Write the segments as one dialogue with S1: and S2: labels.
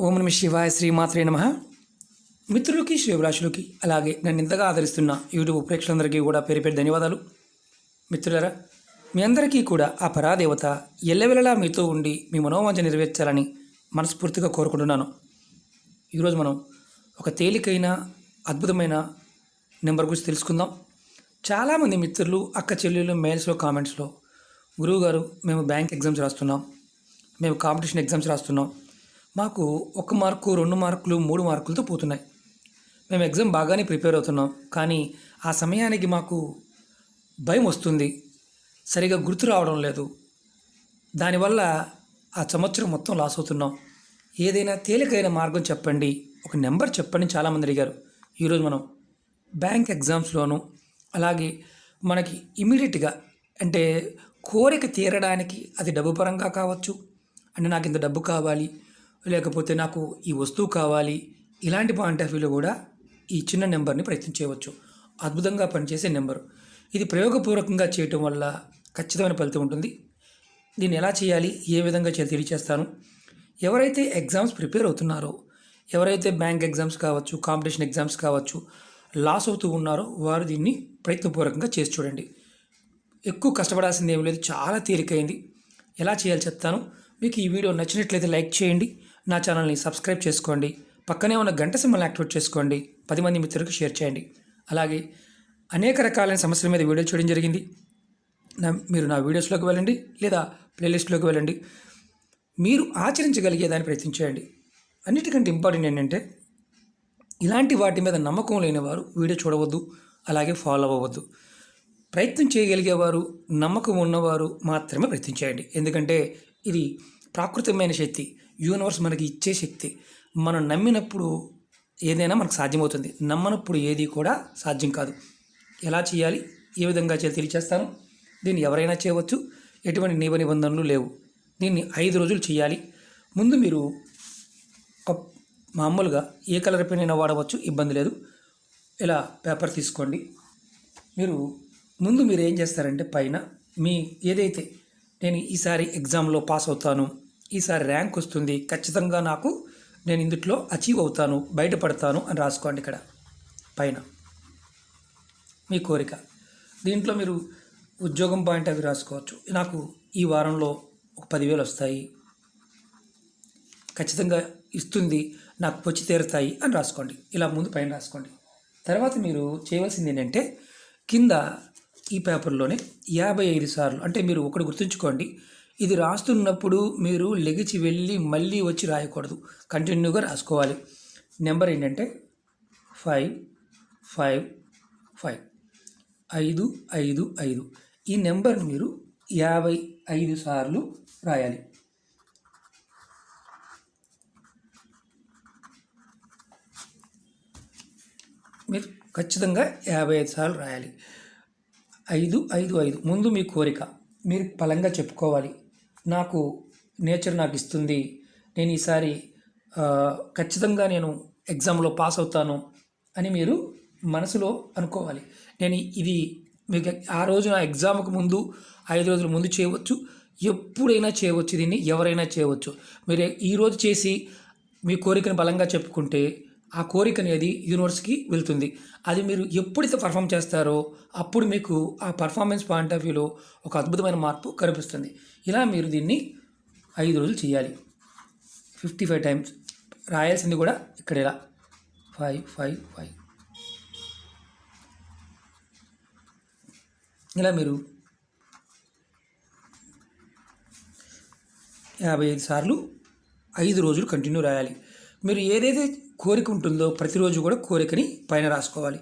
S1: ఓం నమ శివాయ శ్రీమాత్రే నమ. మిత్రులకి శ్రీభిలాషులకి అలాగే నన్ను ఇంతగా ఆదరిస్తున్న యూట్యూబ్ ప్రేక్షకులందరికీ కూడా పేరు పేరు ధన్యవాదాలు. మిత్రులరా మీ అందరికీ కూడా ఆ పరాదేవత ఎల్లవెల్లలా మీతో ఉండి మీ మనోవాంఛ నెరవేర్చాలని మనస్ఫూర్తిగా కోరుకుంటున్నాను. ఈరోజు మనం ఒక తేలికైన అద్భుతమైన నెంబర్ గురించి తెలుసుకుందాం. చాలామంది మిత్రులు అక్క చెల్లెళ్ళు మెయిల్స్లో కామెంట్స్లో గురువుగారు మేము బ్యాంక్ ఎగ్జామ్స్ రాస్తున్నాం. మేము కాంపిటీషన్ ఎగ్జామ్స్ రాస్తున్నాం. మాకు ఒక మార్కు రెండు మార్కులు మూడు మార్కులతో పోతున్నాయి. మేము ఎగ్జామ్ బాగానే ప్రిపేర్ అవుతున్నాం. కానీ ఆ సమయానికి మాకు భయం వస్తుంది. సరిగా గుర్తు రావడం లేదు. దానివల్ల ఆ సంవత్సరం మొత్తం లాస్ అవుతున్నాం. ఏదైనా తేలికైన మార్గం చెప్పండి. ఒక నెంబర్ చెప్పండి చాలామంది అడిగారు. ఈరోజు మనం బ్యాంక్ ఎగ్జామ్స్లోను అలాగే మనకి ఇమీడియట్గా అంటే కోరిక తీరడానికి అది డబ్బు పరంగా కావచ్చు. అంటే నాకు ఇంత డబ్బు కావాలి. లేకపోతే నాకు ఈ వస్తువు కావాలి ఇలాంటి పాయింట్ ఆఫ్ వ్యూలో కూడా ఈ చిన్న నెంబర్ని ప్రయత్నం చేయవచ్చు. అద్భుతంగా పనిచేసే నెంబర్ ఇది ప్రయోగపూర్వకంగా చేయటం వల్ల ఖచ్చితమైన ఫలితం ఉంటుంది. దీన్ని ఎలా చేయాలి ఏ విధంగా తెలియచేస్తాను. ఎవరైతే ఎగ్జామ్స్ ప్రిపేర్ అవుతున్నారో ఎవరైతే బ్యాంక్ ఎగ్జామ్స్ కావచ్చు కాంపిటీషన్ ఎగ్జామ్స్ కావచ్చు లాస్ అవుతూ ఉన్నారో వారు దీన్ని ప్రయత్నపూర్వకంగా చేసి చూడండి. ఎక్కువ కష్టపడాల్సింది ఏం లేదు చాలా తేలికైంది. ఎలా చేయాలి చెప్తాను. మీకు ఈ వీడియో నచ్చినట్లయితే లైక్ చేయండి. నా ఛానల్ని సబ్స్క్రైబ్ చేసుకోండి. పక్కనే ఉన్న గంట సింబల్ని యాక్టివేట్ చేసుకోండి. పది మంది మిత్రులకు షేర్ చేయండి. అలాగే అనేక రకాలైన సమస్యల మీద వీడియో చేయడం జరిగింది. నా మీరు నా వీడియోస్లోకి వెళ్ళండి లేదా ప్లేలిస్ట్లోకి వెళ్ళండి. మీరు ఆచరించగలిగే దాన్ని ప్రయత్నించేయండి అన్నిటికంటే ఇంపార్టెంట్ ఏంటంటే ఇలాంటి వాటి మీద నమ్మకం లేని వారు వీడియో చూడవద్దు అలాగే ఫాలో అవ్వవద్దు. ప్రయత్నం చేయగలిగేవారు నమ్మకం ఉన్నవారు మాత్రమే ప్రయత్నం చేయండి. ఎందుకంటే ఇది ప్రాకృతికమైన శక్తి యూనివర్స్ మనకి ఇచ్చే శక్తి. మనం నమ్మినప్పుడు ఏదైనా మనకు సాధ్యమవుతుంది. నమ్మనప్పుడు ఏది కూడా సాధ్యం కాదు. ఎలా చేయాలి? ఏ విధంగా చేయాలి తెలియచేస్తాను. దీన్ని ఎవరైనా చేయవచ్చు. ఎటువంటి నియమ నిబంధనలు లేవు. దీన్ని ఐదు రోజులు చేయాలి. ముందు మీరు మామూలుగా ఏ కలర్ పెన్ అయినా వాడవచ్చు. ఇబ్బంది లేదు. ఇలా పేపర్ తీసుకోండి. మీరు ముందు మీరు ఏం చేస్తారంటే పైన మీ ఏదైతే నేను ఈసారి ఎగ్జామ్లో పాస్ అవుతాను ఈసారి ర్యాంక్ వస్తుంది. ఖచ్చితంగా నాకు నేను ఇందుట్లో అచీవ్ అవుతాను బయటపడతాను అని రాసుకోండి ఇక్కడ పైన. మీ కోరిక. దీంట్లో మీరు ఉద్యోగం పాయింట్ అవి రాసుకోవచ్చు. నాకు ఈ వారంలో ఒక పదివేలు వస్తాయి. ఖచ్చితంగా ఇస్తుంది నాకు పొచ్చి తీరుతాయి అని రాసుకోండి. ఇలా ముందు పైన రాసుకోండి. తర్వాత మీరు చేయవలసింది ఏంటంటే కింద ఈ పేపర్లోనే యాభై ఐదు సార్లు అంటే మీరు ఒకటి గుర్తుంచుకోండి. ఇది రాస్తున్నప్పుడు మీరు లెగిచి వెళ్ళి మళ్ళీ వచ్చి రాయకూడదు. కంటిన్యూగా రాసుకోవాలి. నెంబర్ ఏంటంటే ఫైవ్ ఫైవ్ ఫైవ్. ఐదు ఐదు ఐదు. ఈ నెంబర్ మీరు యాభై ఐదు సార్లు రాయాలి. మీరు ఖచ్చితంగా యాభై ఐదు సార్లు రాయాలి. ఐదు ఐదు ఐదు. ముందు మీ కోరిక. మీరు బలంగా చెప్పుకోవాలి. నాకు నేచర్ నాకు ఇస్తుంది. నేను ఈసారి ఖచ్చితంగా నేను ఎగ్జామ్లో పాస్ అవుతాను అని మీరు మనసులో అనుకోవాలి. నేను ఇది మీకు ఆ రోజు నా ఎగ్జామ్కు ముందు ఐదు రోజుల ముందు చేయవచ్చు. ఎప్పుడైనా చేయవచ్చు. దీన్ని ఎవరైనా చేయవచ్చు. మీరు ఈరోజు చేసి మీ కోరికను బలంగా చెప్పుకుంటే ఆ కోరిక అనేది యూనివర్స్కి వెళ్తుంది. అది మీరు ఎప్పుడైతే పర్ఫామ్ చేస్తారో అప్పుడు మీకు ఆ పర్ఫార్మెన్స్ పాయింట్ ఆఫ్ వ్యూలో ఒక అద్భుతమైన మార్పు కనిపిస్తుంది. ఇలా మీరు దీన్ని ఐదు రోజులు చేయాలి. ఫిఫ్టీ ఫైవ్ టైమ్స్ రాయాల్సింది కూడా ఇక్కడ ఇలా. ఫైవ్ ఫైవ్ ఫైవ్ ఇలా మీరు యాభై ఐదు సార్లు ఐదు రోజులు కంటిన్యూ రాయాలి. మీరు ఏదైతే కోరిక ఉంటుందో ప్రతిరోజు కూడా కోరికని పైన రాసుకోవాలి.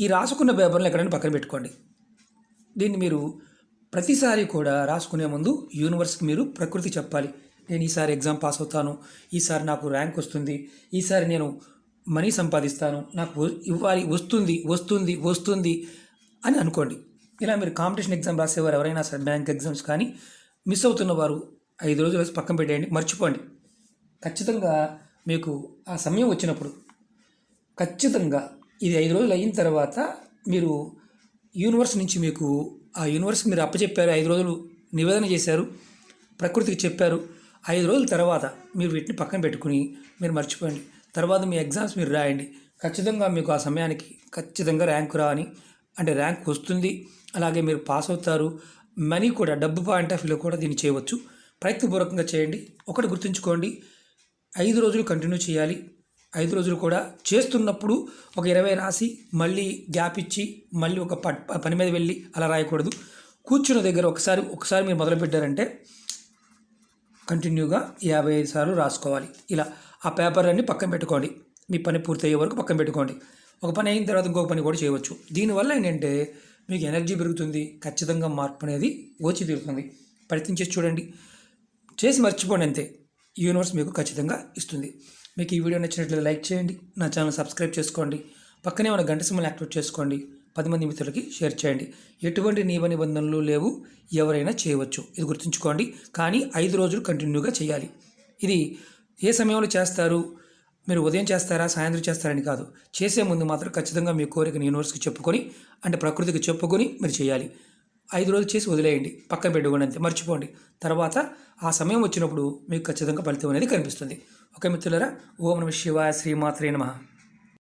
S1: ఈ రాసుకున్న పేపర్ని ఎక్కడైనా పక్కన పెట్టుకోండి. దీన్ని మీరు ప్రతిసారి కూడా రాసుకునే ముందు యూనివర్స్కి మీరు ప్రకృతి చెప్పాలి. నేను ఈసారి ఎగ్జామ్ పాస్ అవుతాను ఈసారి నాకు ర్యాంక్ వస్తుంది ఈసారి నేను మనీ సంపాదిస్తాను నాకు ఇవ్వాలి వస్తుంది వస్తుంది వస్తుంది అని అనుకోండి. ఇలా మీరు కాంపిటీషన్ ఎగ్జామ్ రాసేవారు ఎవరైనా సరే బ్యాంక్ ఎగ్జామ్స్ కానీ మిస్ అవుతున్న వారు ఐదు రోజులు పక్కన పెట్టేయండి మర్చిపోండి. ఖచ్చితంగా మీకు ఆ సమయం వచ్చినప్పుడు ఖచ్చితంగా ఇది ఐదు రోజులు అయిన తర్వాత మీరు యూనివర్స్ నుంచి మీకు ఆ యూనివర్స్ మీరు అప్పచెప్పారు ఐదు రోజులు నివేదన చేశారు ప్రకృతికి చెప్పారు. ఐదు రోజుల తర్వాత మీరు వీటిని పక్కన పెట్టుకుని మీరు మర్చిపోండి. తర్వాత మీ ఎగ్జామ్స్ మీరు రాయండి. ఖచ్చితంగా మీకు ఆ సమయానికి ఖచ్చితంగా ర్యాంక్ రాని అంటే ర్యాంక్ వస్తుంది. అలాగే మీరు పాస్ అవుతారు. మనీ కూడా డబ్బు పాయింట్ ఆఫ్ వ్యూలో కూడా దీన్ని చేయవచ్చు. ప్రయత్నపూర్వకంగా చేయండి. ఒకటి గుర్తుంచుకోండి. ఐదు రోజులు కంటిన్యూ చేయాలి. ఐదు రోజులు కూడా చేస్తున్నప్పుడు ఒక ఇరవై రాసి మళ్ళీ గ్యాప్ ఇచ్చి మళ్ళీ ఒక పని మీద వెళ్ళి అలా రాయకూడదు. కూర్చున్న దగ్గర ఒకసారి ఒకసారి మీరు మొదలుపెట్టారంటే కంటిన్యూగా యాభై ఐదు సార్లు రాసుకోవాలి. ఇలా ఆ పేపర్ అన్ని పక్కన పెట్టుకోండి. మీ పని పూర్తయ్యే వరకు పక్కన పెట్టుకోండి. ఒక పని అయిన తర్వాత ఇంకొక పని కూడా చేయవచ్చు. దీనివల్ల ఏంటంటే మీకు ఎనర్జీ పెరుగుతుంది ఖచ్చితంగా మార్పు అనేది వచ్చి తీరుతుంది. ప్రయత్నించేసి చూడండి. చేసి మర్చిపోండి అంతే. యూనివర్స్ మీకు ఖచ్చితంగా ఇస్తుంది. మీకు ఈ వీడియో నచ్చినట్లయితే లైక్ చేయండి నా ఛానల్ సబ్స్క్రైబ్ చేసుకోండి పక్కనే ఉన్న గంట సమయం యాక్టివేట్ చేసుకోండి పది మంది మిత్రులకి షేర్ చేయండి. ఎటువంటి నియమ నిబంధనలు లేవు ఎవరైనా చేయవచ్చు. ఇది గుర్తుంచుకోండి కానీ ఐదు రోజులు కంటిన్యూగా చేయాలి. ఇది ఏ సమయంలో చేస్తారు మీరు ఉదయం చేస్తారా సాయంత్రం చేస్తారని కాదు. చేసే ముందు మాత్రం ఖచ్చితంగా మీ కోరికను యూనివర్స్కి చెప్పుకొని అంటే ప్రకృతికి చెప్పుకొని మీరు చేయాలి. ఐదు రోజులు చేసి వదిలేయండి. పక్కన పెట్టుకోండి అంతే మర్చిపోండి. తర్వాత ఆ సమయం వచ్చినప్పుడు మీకు ఖచ్చితంగా ఫలితం అనేది కనిపిస్తుంది. ఓకే మిత్రులరా ఓం నమ శివాయ శ్రీమాత్రే నమ.